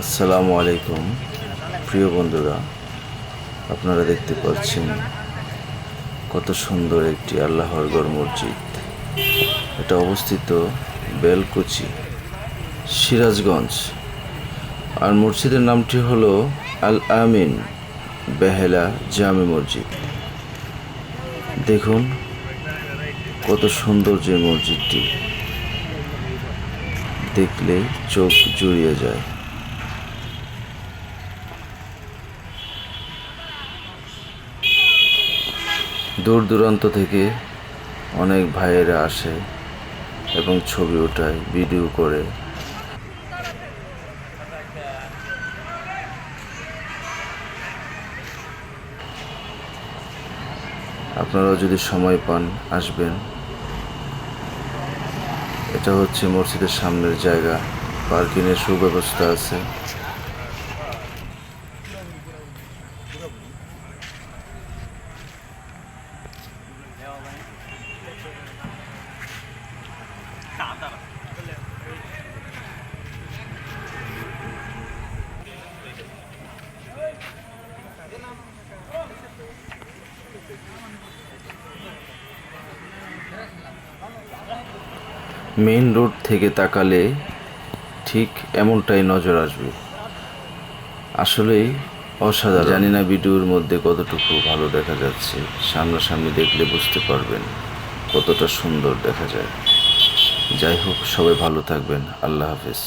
আসসালামু আলাইকুম, প্রিয় বন্ধুরা, আপনারা দেখতে পাচ্ছেন কত সুন্দর একটি আল্লাহর গড় মসজিদ। এটা অবস্থিত বেলকুচি, সিরাজগঞ্জ। আর মসজিদের নামটি হলো আল আমিন বেহেলা জামে মসজিদ। দেখুন কত সুন্দর যে মসজিদটি, দেখলে চোখ জুড়িয়ে যায়। দূর দূরান্ত থেকে অনেক ভাইয়েরা আসে এবং ছবি ওঠায়, ভিডিও করে। আপনারাও যদি সময় পান, আসবেন। এটা হচ্ছে মসজিদের সামনের জায়গা। পার্কিংয়ের সুব্যবস্থা আছে। মেইন রোড থেকে তাকালে ঠিক এমনটাই নজর আসবে। আসলেই অসাধারণ। জানি না ভিডিওর মধ্যে কতটুকু ভালো দেখা যাচ্ছে। সামনাসামনি দেখলে বুঝতে পারবেন কতটা সুন্দর দেখা যায়। যাই হোক, সবাই ভালো থাকবেন। আল্লাহ হাফেজ।